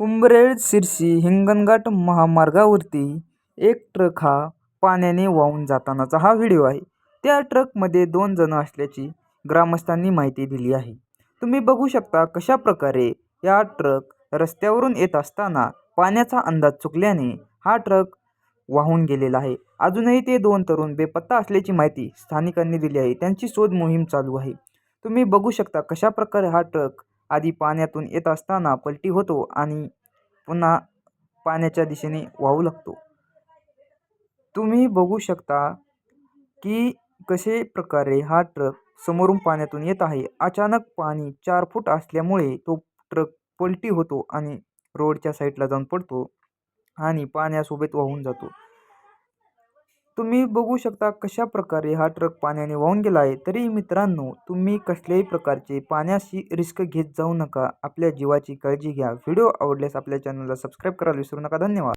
उंबरेड शिरशी हिंगणघाट महामार्गावरती. एक ट्रक हा पाण्याने वाहून जातानाचा हा व्हिडिओ आहे. त्या ट्रकमध्ये दोन जण असल्याची ग्रामस्थांनी माहिती दिली आहे. तुम्ही बघू शकता कशा प्रकारे या ट्रक रस्त्यावरून येत असताना पाण्याचा अंदाज चुकल्याने हा ट्रक वाहून गेलेला आहे. अजूनही ते दोन तरुण बेपत्ता असल्याची माहिती स्थानिकांनी दिली आहे. त्यांची शोध मोहीम चालू आहे. तुम्ही बघू शकता कशा प्रकारे हा ट्रक आधी पाण्यातून येत असताना पलटी होतो आणि पुन्हा पाण्याच्या दिशेने वाहू लागतो. तुम्ही बघू शकता की कसे प्रकारे हा ट्रक समोरून पाण्यातून येत आहे. अचानक पाणी चार फूट असल्यामुळे तो ट्रक पलटी होतो आणि रोडच्या साईडला जाऊन पडतो आणि पाण्यासोबत वाहून जातो. तुम्ही बघू शकता कशा प्रकारे हा ट्रक पाण्याने वाहून गेला आहे. तरी मित्रांनो तुम्ही कसल्याही प्रकारचे पाण्याशी रिस्क घेत जाऊ नका. आपल्या जीवाची काळजी घ्या. व्हिडिओ आवडल्यास आपल्या चॅनलला सबस्क्राईब करायला विसरू नका. धन्यवाद.